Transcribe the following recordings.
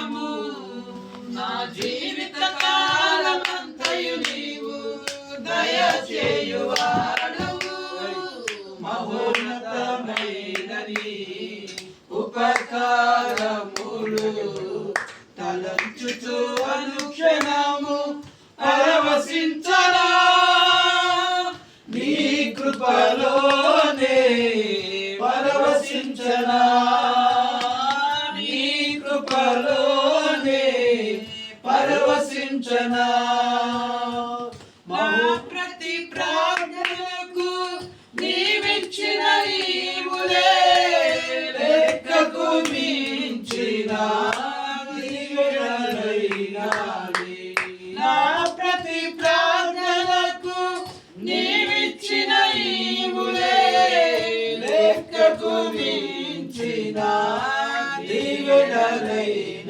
దైవము నా జీవిత కాలమంతయు నీవు. దయచేయువాడవు. మహోన్నతమైనది ఉపకారములు. తలంచుచు అనుక్షణము పరవశించరా నీ కృపలోనే పరవశించనా. నీ కృపలో పరవశించనా?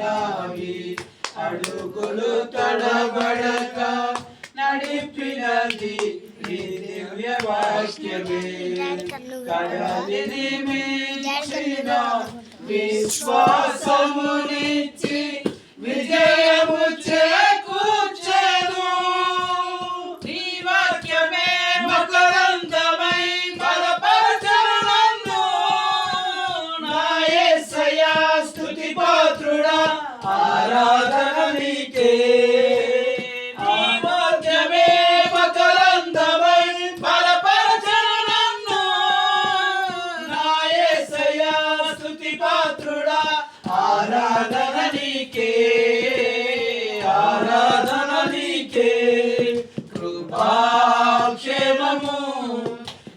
దీవెనలైనావి. అడుగులు తడబడక నడిపినది నీ దివ్య వాక్యమే కడలిది మించిన విశ్వాసమునిచ్చి విజయము చేకూర్చెను నీ వాక్యమే మకరందమై బలపరచను నన్ను స్తుతి పాత్రుడా ఆరాధన నీకే ఆరాధన నీకే ఆరాధన నీకే కృపాక్షేమము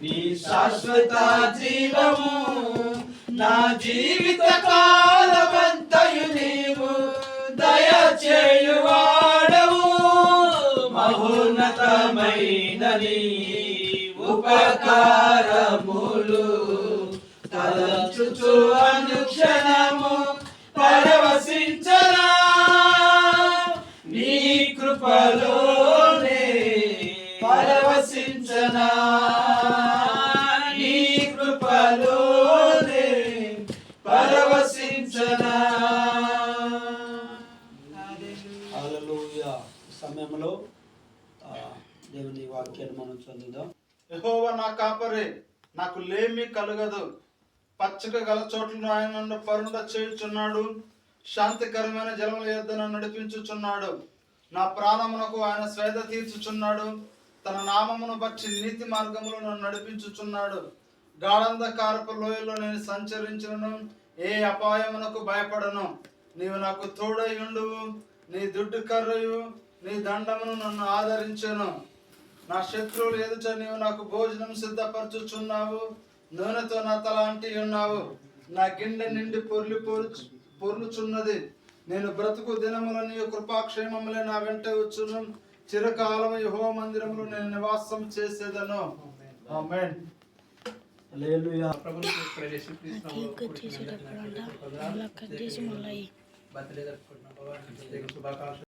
నీ శాశ్వత జీవము నా జీవిత కాలమంతయు మహోన్నతమైనని ఉపకారములు. తలచుచు అనుక్షణము పరవశించరా నీ కృపలోనే పరవశించనా? నీ కృపలోనే పరవశించనా? సమయంలో దేవుని వాక్యాన్ని మనం చదువుదాం. యెహోవా నా కాపరే నాకు లేమి కలగదు. పచ్చక గల చోట్లను ఆయన నన్ను పరుండ చేయుచున్నాడు. శాంతికరమైన జలముల యొద్ద నడిపించుచున్నాడు. నా ప్రాణమునకు ఆయన స్వేద తీర్చుచున్నాడు. తన నామమును బట్టి నీతి మార్గములో నన్ను నడిపించుచున్నాడు. గాఢంధకారపు లోయలో నేను సంచరించను ఏ అపాయమునకు భయపడను. నీవు నాకు తోడై ఉండువు. నీ దుడ్డు కర్రయు. నీ దండమును నన్ను ఆదరించను. నా శత్రువులు ఎదుట నీవు నాకు భోజనం సిద్ధపరచుచున్నావు. నూనెతో నా తల అంటి ఉన్నావు. నా గిన్నె నిండి పొర్లి పొరుచు పొర్లుచున్నది. నేను బ్రతుకు దినముల నీ కృపాక్షేమములే నా వెంట వచ్చును. చిరకాలము యహో మందిరములు నేను నివాసం చేసేదను. ఆమేన్. శుభాకాంక్షలు.